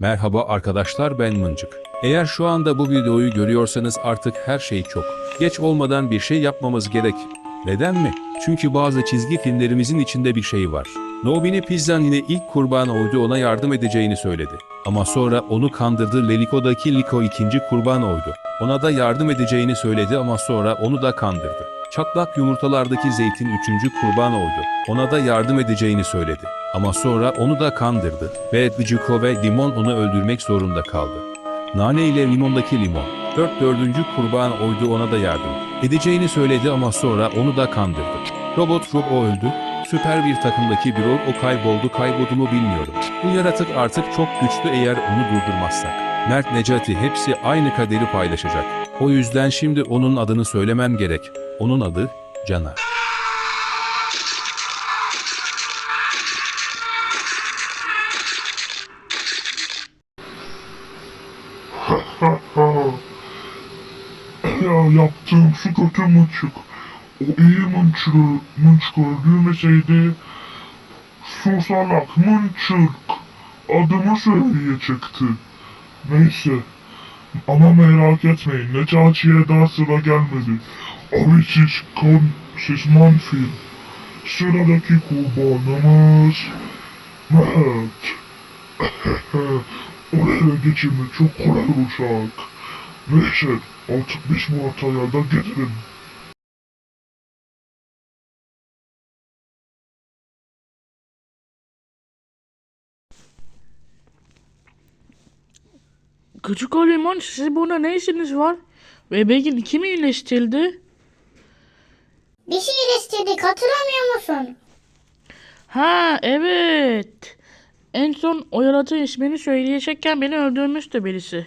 Merhaba arkadaşlar ben Mıncık. Eğer şu anda bu videoyu görüyorsanız artık her şey çok. Geç olmadan bir şey yapmamız gerek. Neden mi? Çünkü bazı çizgi filmlerimizin içinde bir şey var. Nobini Pizzan yine ilk kurban oydu ona yardım edeceğini söyledi. Ama sonra onu kandırdı Leliko'daki Liko ikinci kurban oydu. Ona da yardım edeceğini söyledi ama sonra onu da kandırdı. Çatlak yumurtalardaki zeytin üçüncü kurban oydu. Ona da yardım edeceğini söyledi. Ama sonra onu da kandırdı. Ve Gıcıko ve Limon onu öldürmek zorunda kaldı. Nane ile limondaki limon. Dört dördüncü kurban oydu ona da yardım. Edeceğini söyledi ama sonra onu da kandırdı. Robot Robo öldü. Süper bir takımdaki bir rol o kayboldu kayboldu mu bilmiyorum. Bu yaratık artık çok güçlü eğer onu durdurmazsak. Mert Necati hepsi aynı kaderi paylaşacak. O yüzden şimdi onun adını söylemem gerek. Onun adı Caner. ya yaptığım şu kötü mınçık. O iyi mınçığı mınçık öldürmeseydi şu salak mınçık adımı söyleyecekti. Neyse ama merak etmeyin Necati'ye daha sıra gelmedi. Abi siz kan, siz manfil. Sıradaki kurbanımız Mert. Oraya geçimi çok kolay olacak. Neyse artık biz bu hataya da getirin. Küçük o limon sizin burada ne işiniz var? Ve Begin kim iyileştirildi? Bir şey istedik hatırlamıyor musun? Ha evet. En son o yaratığın ismini söyleyecekken beni öldürmüştü birisi.